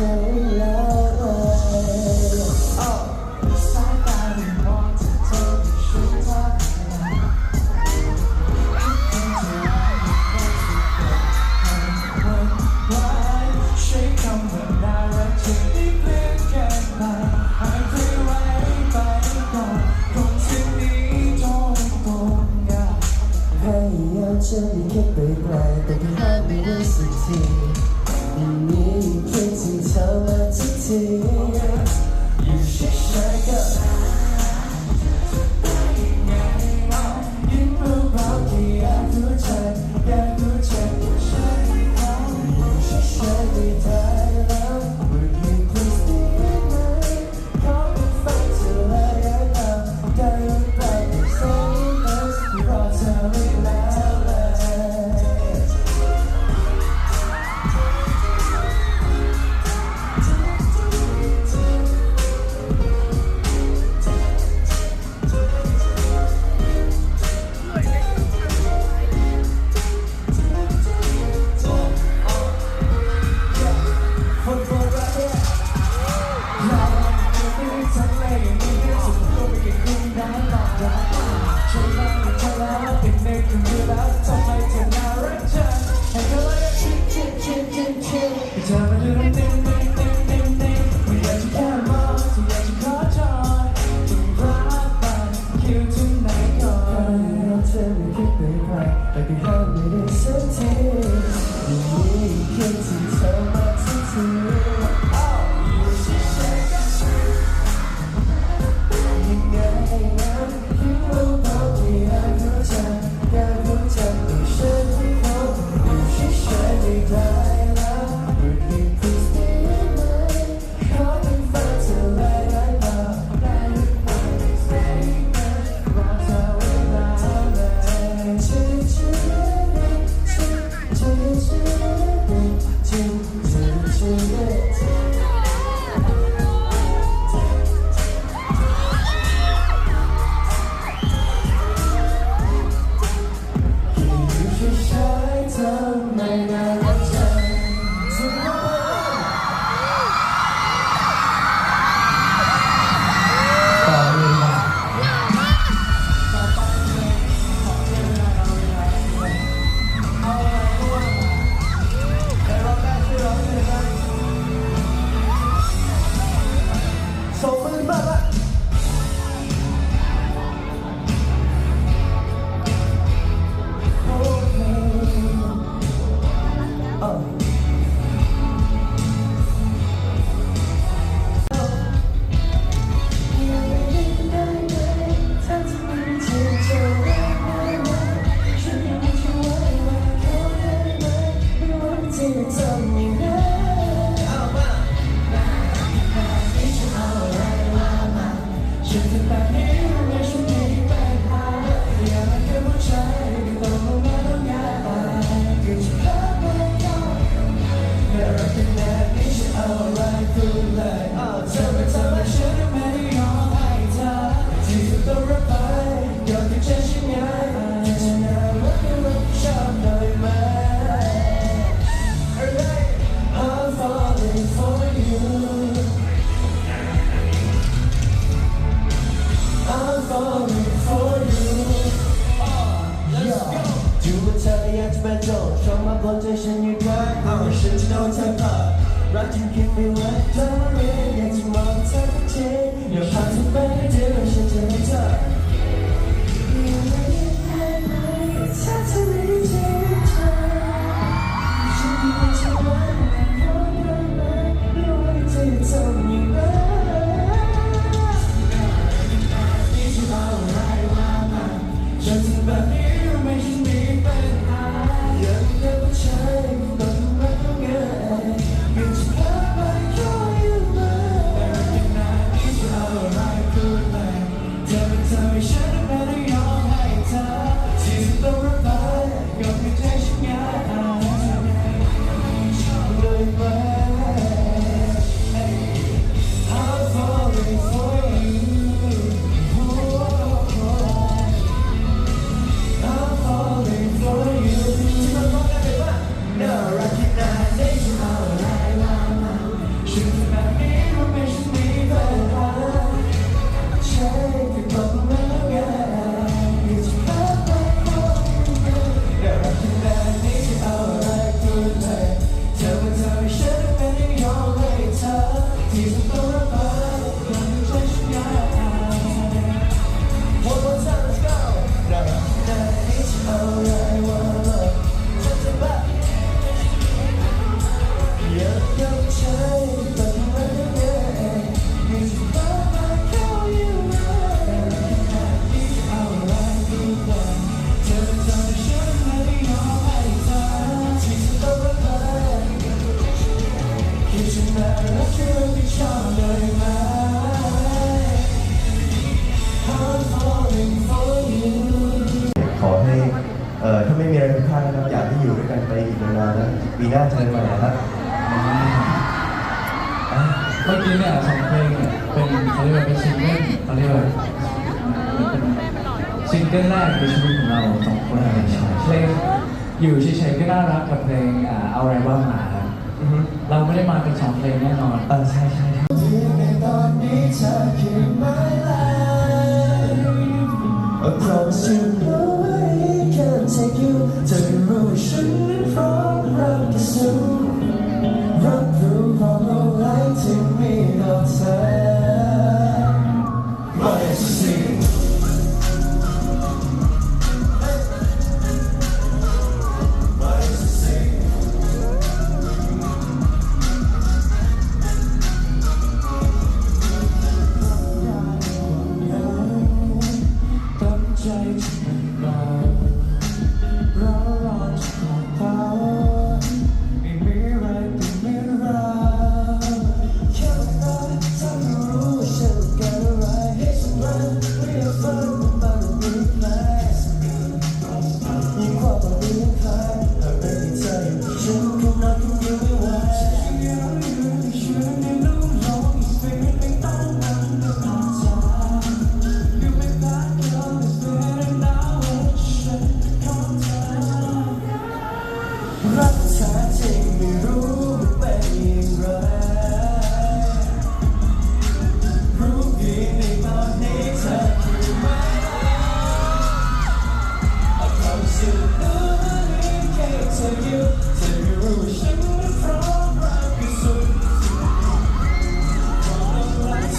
so เกิลแรกในชีวิตของเราตองคนเลยใช่เพลงอยู่เฉยๆก็น่ารักกับเพลงอ่เอาอะไรว่ามาเราไม่ได้มาเป็นสองเพลงแน่นอนเออใช่ใช่ใชคือไ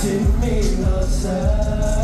to me, closer.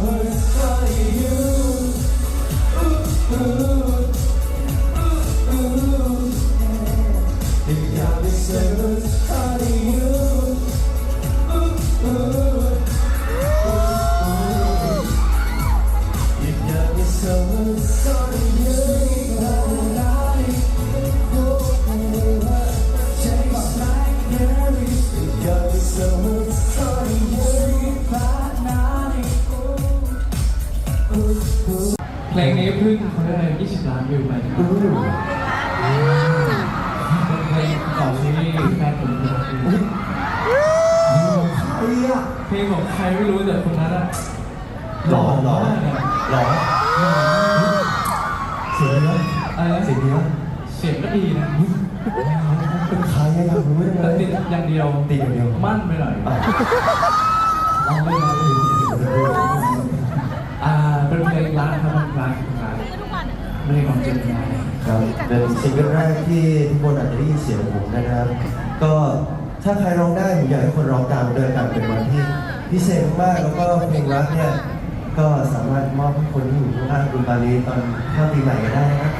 summer รไม่รู้แต่คนนั้นอะหล่อหล่อมากอะหล่อเสียงเนี้ยอะไรนะเสียงเนี้ยเสียงก็ดีนะเป็นใครอะอยากรู้จังเลแต่ยติดอย่างเดียวติดอย่างเดียวมั่นไปหน่อยอะเอาไม่ได้อ่าเป็นเพลงรักครับเป็นรักเป็นรักเพลงของเจมินายครับเป็นซิงเกิลแรกที่ทุกคนอาจจะได้ยินเสียงผมนะครับ ก็ถ้าใครร้องได้ผมอยากให้คนร้องตามด้วยกันเป็นวันที่ พิเศษมากแล้วก็เพลงรักเนี่ยก็สามารถมอบให้คนที่อยู่ข้างล่างดูบาลีตอนเข้าปีใหม่ก็ได้นะ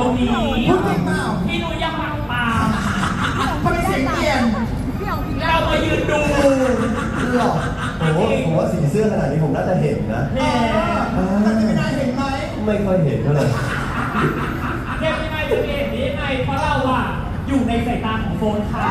ตรงนี้พูดจริงเปล่าพี่นุ้ยยังหมักปาทำไมเสียงเปลี่ยนเรามายืนดูหรอโอ้โหผมว่าสีเสื้อขนาดนี้ผมน่าจะเห็นนะเออแต่เจมินายเห็นไหมไม่ค่อยเห็นเท่าไหร่เรียกยังไงจะเห็นได้ยังไงเพราะเราอะอยู่ในสายตาของโฟนเขา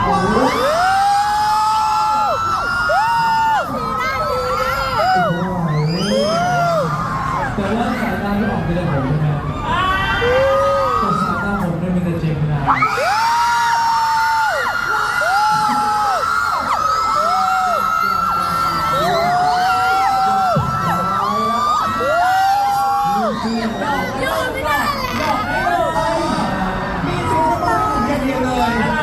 หยอกได้เลยมีสิ่งที่ต้องเกันเดียวเลยอะไร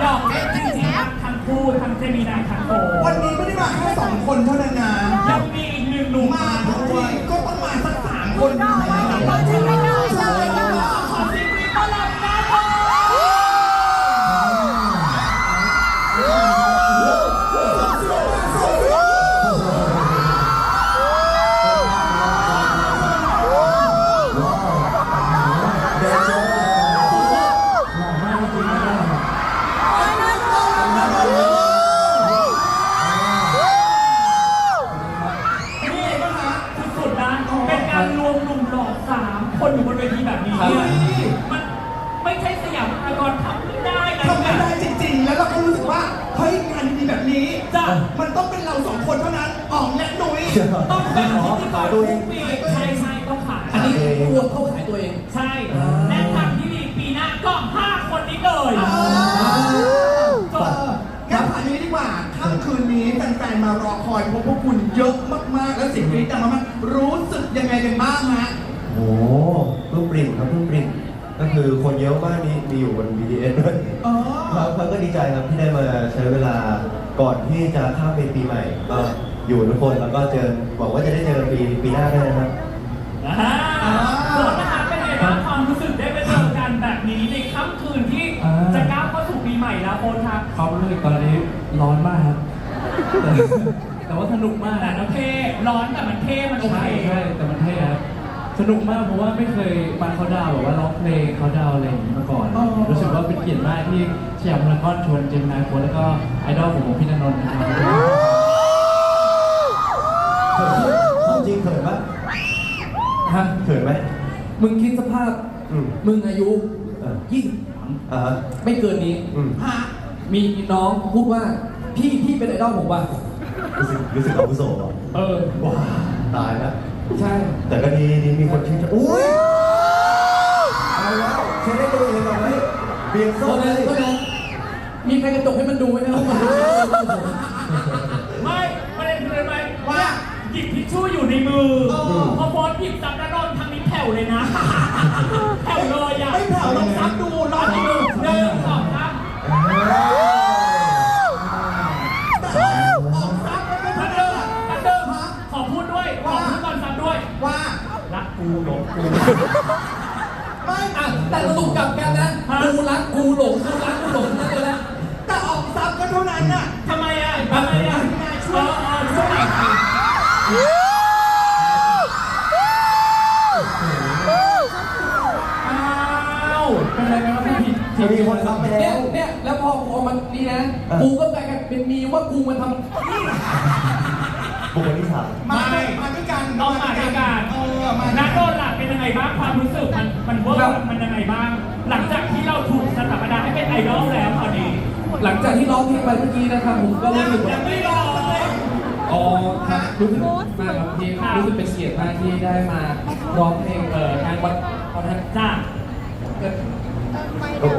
หยอกได้จริงๆครับทั้งคู่ทั้งเจมินายทั้งโฟวันนี้ไม่ได้มาแค่สองคนเท่านั้นนะยังมีอีกหนึ่งหนุ่มมาด้วยก็ต้องมาสักสามคนนะขอเสีย คนอยู่บนเวทีแบบนี้เนี่ยมันไม่ใช่สยามพารากอนทำไม่ได้นะ ทำไม่ได้จริงๆ แล้วเราก็รู้สึกว่าเฮ้ยงานดีๆแบบนี้จ้ะ มันต้องเป็นเราสองคนเท่านั้นอ๋องและหนุ่ย ต้องเป็นพิธีกรทุกปีใช่ใช่ต้องขายอันนี้รวมเข้าขายตัวเอง ใช่และทางที่ดีปีหน้าก็ห้าคนนี้เลยจบงั้นผ่านนี้ดีกว่าค่ำคืนนี้แฟนๆมารอคอยพบพวกคุณเยอะมากๆ แล้วเสิ่งนี้ดังมากๆรู้สึกยังไงกันบ้างฮะโอ้โหเพิ่งปริ่มครับเพิ่งปริ่มก็คือคนเยอะมากนี้มีอยู่บน BTS ด้วยอ๋อ ครับครับก็ดีใจครับที่ได้มาใช้เวลาก่อนที่จะข้ามไปปีใหม่ก็อยู่ทุกคนแล้วก็เจอบอกว่าจะได้เจอปีปีหน้าด้วยนะครับ อ่าโสดนะคะเป็นไงบ้างความรู้สึกได้ไปเจอกันแบบนี้ในค่ำคืนที่อ่า จะก้าวเข้าสู่ปีใหม่แล้วโอนครับความรู้สึกตอนนี้ร้อนมากครับ แต่แต่ว่าสนุกมากแต่นะโอเคร้อนแต่มันเท่มันโอใช่เค ใช่แต่มันเท่ครับ สนุกมากเพราะว่าไม่เคยมาเขาดาวน์แบบว่าร้องเพลงเขาดาวน์อะไรอย่างนี้มาก่อน อ๋อ รู้สึกว่าเป็นเกียรติมากที่สยามพารากอนชวนเจมนายโฟนแล้วก็ไอดอลของผมพี่นนท์นะครับความจริงเขินปะฮะเขินไหมมึงคิดสภาพ อืม มึงอายุเออ23อ่าฮะ ไม่เกินนี้อืม ฮะมีน้องพูดว่าพี่พี่เป็นไอดอลผมว่ะรู้สึกรู้สึกอาวุโสเหรอเออว้าตายแล้ว ใช่ แต่ก็ดีดีมีคนชื่นชมอุ้ยเอาแล้วเช็ดได้ตัวเองก่อนไหมเบียงโทส้มษเลนะยโทษนะมีใครกระจกให้มันดูไหมนะว่ามันไม่ประเด็นคืออะไรไหมว่าหยิบทิชชู่อยู่ในมือเออ พอโฟนหยิบซับด้านนอนทางนี้แผ่วเลยนะ แผ่วเลยอะไม่แผ่วลองซักดู ไม่อะแต่สรุปกลับกันนะกูรักกูหลงกูรักกูหลงนั่นเลยนะแต่ออกซักก็เท่านั้นน่ะทำไมอะทำไมอะเออเออช่วยอ้าวเป็นไรไหมครับพี่ผิดจะมีคนรับไปเนี่แล้ยว เนี่ยแล้วพอพอมันนี่นะ เออ กูก็กลายเป็นมีว่ากูมันทบุคคลที่สามมามาด้วยกันต้องมาด้วยกันเอ อมานักโดนหลักเป็นยังไงบ้างความรู้สึกมันมันเวิร์กมันยังไงบ้าง หลังจากที่เราถูกสถาปนาให้เป็นไอดอลแล้วตอนนี้ำหลังจากที่ร้องเพลงไปเมื่อกี้นะครับผมก็รู้สึกยัว่างไม่รอเลยอ๋อครับรู้สึกมากครับที่รู้สึกเป็นเกียรติมากที่ได้มาร้องเพลงเอ่อแทวัดวัดจ้าเออไม่ได้